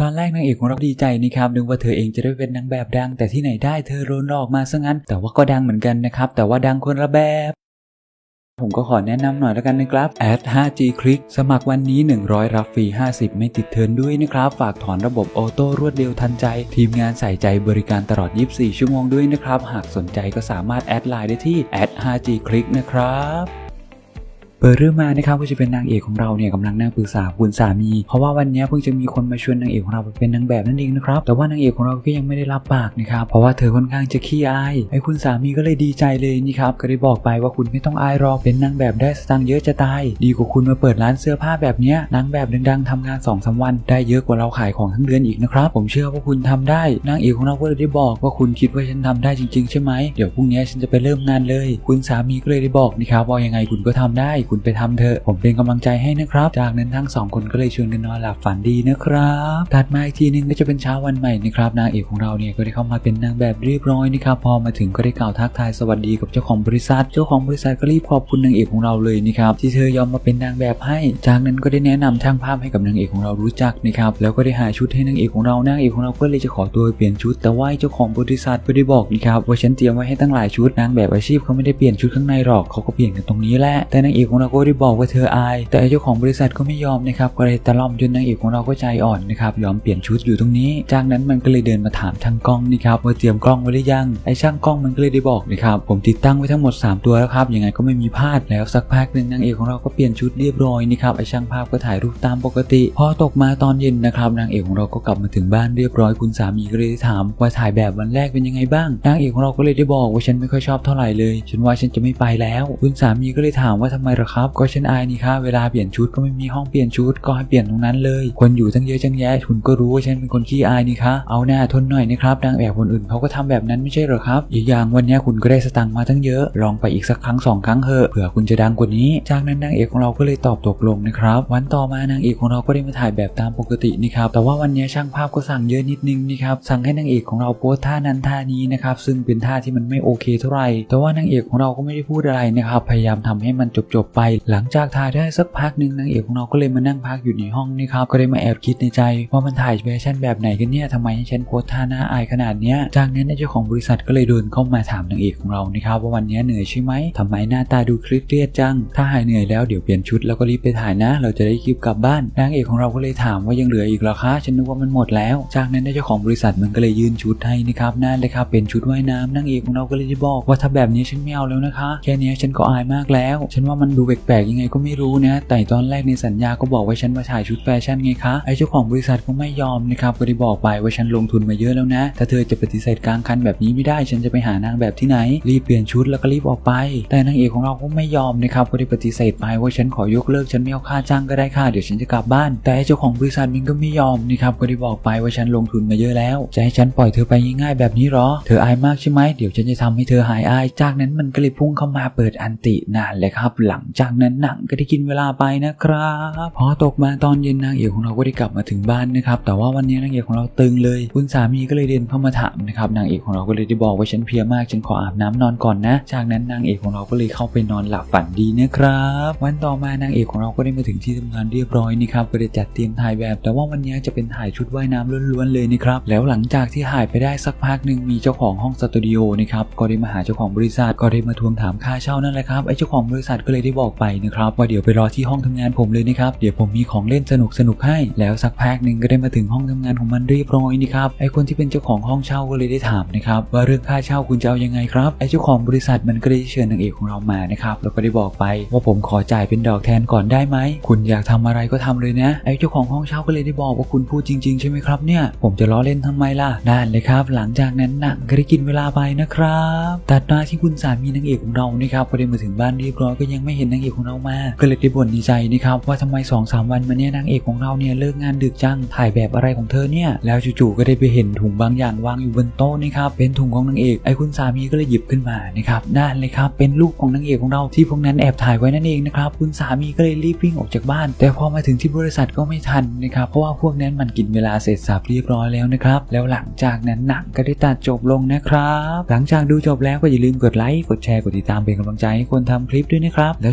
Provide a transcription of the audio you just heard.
ตอนแรกนางเอกของเราดีใจนะครับนึกว่าเธอเองจะได้เป็นนางแบบดัง แต่ที่ไหนได้เธอโดนหลอกมาซะงั้น แต่ว่าก็ดังเหมือนกันนะครับ แต่ว่าดังคนละแบบ ผมก็ขอแนะนำหน่อยแล้วกันนะครับแอด 5G Click สมัครวันนี้ 100 รับฟรี 50 ไม่ติดเทินด้วยนะครับ ฝากถอนระบบออโต้รวดเร็วทันใจ ทีมงานใส่ใจบริการตลอด 24 ชั่วโมงด้วยนะครับ หากสนใจก็สามารถแอดไลน์ได้ที่แอด 5G Click นะครับ ปิดเรื่องมานะครับก็จะเป็นนางเอกของเราเนี่ยกำลังนั่งปรึกษาคุณสามี เพราะว่าวันนี้เพิ่งจะมีคนมาชวนนางเอกของเราไปเป็นนางแบบนั่นเองนะครับแต่ว่านางเอกของเราก็ยังไม่ได้รับปากนะครับเพราะว่าเธอค่อนข้างจะขี้อายไอ้คุณสามีก็เลยดีใจเลยนี่ครับก็ได้บอกไปว่าคุณไม่ต้องอายรอกเป็นนางแบบได้สตางค์เยอะจะตาย ดีกว่าคุณมาเปิดร้านเสื้อผ้าแบบเนี้ยนางแบบดังๆทำงาน2อสวัน ได้เยอะกว่าเราขายของทั้งเดือนอีกนะครับผมเชื่อว่าคุณทำได้นางเอกของเราก็เลยได้บอกว่าคุณคิดว่าฉันทำได้จริงๆใช่ไหมเดี๋ยวพรุ่งนี้ฉันจะไปเริ่มงานเลย คุณสามีก็เลยได้บอกนี่ครับว่ายังไงคุณก็ทำได้คุณไปทำเถอะ ผมเป็นกำลังใจให้นะครับ จากนั้นทั้งสองคนก็เลยชวนกันนอนหลับฝันดีนะครับถัดมาอีกทีนึงก็จะเป็นเช้าวันใหม่นะครับนางเอกของเราเนี่ยก็ได้เข้ามาเป็นนางแบบเรียบร้อยนะครับพอมาถึงก็ได้กล่าวทักทายสวัสดีกับเจ้าของบริษัท เจ้าของบริษัทก็รีบขอบคุณนางเอกของเราเลยนะครับที่เธอยอมมาเป็นนางแบบให้ จากนั้นก็ได้แนะนำช่างภาพให้กับนางเอกของเรารู้จักนะครับแล้วก็ได้หาชุดให้นางเอกของเรานางเอกของเราก็เลยจะขอตัวเปลี่ยนชุด แต่ว่าเจ้าของบริษัทก็ได้บอกนะครับว่าฉันเตรียมไว้ให้ตั้งหลายชุดนางแบบอาชีพเขาไม่ได้เปลี่ยนชุดข้างในหรอกเขาก็เปลี่ยนกันตรงนี้แหละแต่นางเอกของเราก็ได้บอกว่าเธออาย แต่เจ้าของบริษัทก็ไม่ยอมนะครับก็เลยตะล่อมจนนางเอกของเราก็ใจอ่อนนะครับยอมเปลี่ยนชุดอยู่ตรงนี้ จากนั้นมันก็เลยเดินมาถามช่างกล้องนี่ครับว่าเตรียมกล้องไว้หรือยังไอ้ช่างกล้องมันก็เลยได้บอกนะครับผมติดตั้งไว้ทั้งหมด 3 ตัวแล้วครับยังไงก็ไม่มีพลาดแล้วสักพักหนึ่งนางเอกของเราก็เปลี่ยนชุดเรียบร้อยนี่ครับไอ้ช่างภาพก็ถ่ายรูปตามปกติพอตกมาตอนเย็นนะครับนางเอกของเราก็กลับมาถึงบ้านเรียบร้อยคุณสามีก็เลยถามว่าถ่ายแบบวันแรกเป็นยังไงบ้างนางเอกของเราก็เลยได้บอกว่าฉันไม่ค่อยชอบเท่าไหร่เลย ฉันว่าฉันจะไม่ไปแล้ว คุณสามีก็เลยถามว่าทำไมหรอครับ ก็ฉันอายนี่ครับเวลาเปลี่ยนชุดก็ไม่มีห้องเปลี่ยนชุดก็ให้เปลี่ยนตรงนั้นเลย คนอยู่ตั้งเยอะจังแยะคุณก็รู้ว่าฉันเป็นคนขี้อายนี่คะเอาหน้าทนหน่อยนะครับนางแบบคนอื่นเขาก็ทำแบบนั้นไม่ใช่หรอครับ อีกอย่างวันนี้คุณก็ได้สตังค์มาตั้งเยอะ ลองไปอีกสักครั้งสองครั้งเถอะเผื่อคุณจะดังกว่านี้ จากนั้นนางเอกของเราก็เลยตอบตกลงนะครับ วันต่อมานางเอกของเราก็ได้มาถ่ายแบบตามปกตินี่ครับแต่ว่าวันนี้ช่างภาพก็สั่งเยอะนิดนึงนี่ครับสั่งให้นางเอกของเราโพสท่านั้นท่านี้นะครับซึ่งเป็นท่าที่มันไม่โอเคเท่าไหร่แต่ว่านางเอกของเราก็ไม่ได้พูดอะไรนะครับพยายามทำให้มันจบไป หลังจากถ่ายได้สักพักหนึ่งนางเอกของเราก็เลยมานั่งพักอยู่ในห้องนี่ครับก็ได้มาแอบคิดในใจ ว่ามันถ่ายแฟชั่นแบบไหนกันเนี่ยทำไมให้ฉันโพสท่าหน้าอายขนาดเนี้ยจากนั้นเจ้าของบริษัทก็เลยเดินเข้ามาถามนางเอกของเรานะครับว่าวันนี้เหนื่อยใช่ไหมทำไมหน้าตาดูเครียดจัง ถ้าหายเหนื่อยแล้วเดี๋ยวเปลี่ยนชุดแล้วก็รีบไปถ่ายนะ เราจะได้คลิปกลับบ้านนางเอกของเราก็เลยถามว่ายังเหลืออีกหรอคะฉันนึกว่ามันหมดแล้ว จากนั้นเจ้าของบริษัทมันก็เลยยื่นชุดให้นะครับนั่นเลยครับเป็นชุดว่ายน้ำนางเอกของเราก็เลยได้บอกว่าถ้าแบบนี้ฉันไม่เอาแล้วนะคะ แค่นี้ฉันก็อายมากแล้ว ฉันว่ามันดูแปลกๆยังไงก็ไม่รู้นะแต่ตอนแรกในสัญญาก็บอกว่าฉันมาถ่ายชุดแฟชั่นไงคะไอเจ้าของบริษัทก็ไม่ยอมนะครับก็ได้บอกไปว่าฉันลงทุนมาเยอะแล้วนะ ถ้าเธอจะปฏิเสธกลางคันแบบนี้ไม่ได้ฉันจะไปหานางแบบที่ไหน รีบเปลี่ยนชุดแล้วก็รีบออกไป แต่นางเอกของเราก็ไม่ยอมนะครับก็ได้ปฏิเสธไปว่าฉันขอยกเลิกฉันไม่เอาค่าจ้างก็ได้ค่ะเดี๋ยวฉันจะกลับบ้าน แต่ไอเจ้าของบริษัทมันก็ไม่ยอมนะครับก็ได้บอกไปว่าฉันลงทุนมาเยอะแล้วจะให้ฉันปล่อยเธอไปง่ายๆแบบนี้หรอ เธออายมากใช่ไหมเดี๋ยวฉันจะทำให้เธอหายอาย จากนั้นมันก็เลยพุ่งเข้ามาเปิดอันตินานเลยครับหลังจากนั้นหนังก็ได้กินเวลาไปนะครับพอตกมาตอนเย็นนางเอกของเราก็ได้กลับมาถึงบ้านนะครับแต่ว่าวันนี้นางเอกของเราตึงเลย คุณสามีก็เลยเดินเข้ามาถามนะครับนางเอกของเราก็เลยได้บอกว่าฉันเพลียมากฉันขออาบน้ำนอนก่อนนะ จากนั้นนางเอกของเราก็เลยเข้าไปนอนหลับฝันดีนะครับ วันต่อมานางเอกของเราก็ได้มาถึงที่ทำงานเรียบร้อยนี่ครับก็ได้จัดเตรียมถ่ายแบบ แต่ว่าวันนี้จะเป็นถ่ายชุดว่ายน้ำล้วนๆเลยนะครับแล้วหลังจากที่ถ่ายไปได้สักพักหนึ่งมีเจ้าของห้องสตูดิโอนะครับก็ได้มาหาเจ้าของบริษัทก็ได้มาทวงถามค่าเช่านั่นแหละครับไอ้เจ้าของบริษัทก็เลยได้บอกอกไปนะครับว่าเดี๋ยวไปรอที่ห้องทำงานผมเลยนะครับเดี๋ยวผมมีของเล่นสนุกสนุกให้แล้วสักพักหนึ่งก็ได้มาถึงห้องทำงานของมันเรียบร้อยนี่ครับไอ้คนที่เป็นเจ้าของห้องเช่าก็เลยได้ถามนะครับว่าเรื่องค่าเช่าคุณจะเอายังไงครับไอ้เจ้าของบริษัทมันก็ได้เชิญนางเอกของเรามานะครับแล้วก็ได้บอกไปว่าผมขอจ่ายเป็นดอกแทนก่อนได้ไหมคุณอยากทำอะไรก็ทำเลยนะไอ้เจ้าของห้องเช่าก็เลยได้บอกว่าคุณพูดจริงๆใช่ไหมครับเนี่ยผมจะล้อเล่นทำไมล่ะนั่นเลยครับ หลังจากนั้นหนังก็ได้กินเวลาไปนะครับตัดมาที่คุณสามีนางเอกของเรานะครับพอได้มาถึงบ้านเรียบร้อยก็ยังไม่เห็นนางเอกของเรามา ก็เลยได้บ่นดีใจนะครับว่าทำไม2อสวันมาเนี่ยนางเอกของเราเนี่ยเลิกงานดึกจังถ่ายแบบอะไรของเธอเนี่ยแล้วจู่ๆก็ได้ไปเห็นถุงบางอย่างวางอยู่บนโต๊ะนะครับเป็นถุงของนางเอกไอ้คุณสามีก็เลยหยิบขึ้นมานะครับนั่นเลยครับเป็นรูปของนางเอกของเราที่พวกนั้นแอบถ่ายไว้นั่นเองนะครับคุณสามีก็เลยรีบวิ่งออกจากบ้าน แต่พอมาถึงที่บริษัทก็ไม่ทันนะครับเพราะว่าพวกนั้นมันกินเวลาเสร็จสับเรียบร้อยแล้วนะครับแล้วหลังจากนั้นหนังก็ได้ตัดจบลงนะครับ หลังจากดูจบแล้วก็อย่าลืมกดไลค์กดแชร์กดติดตามเป็นกำลังใจให้คนทำคลิปด้วยนะครับแล้ว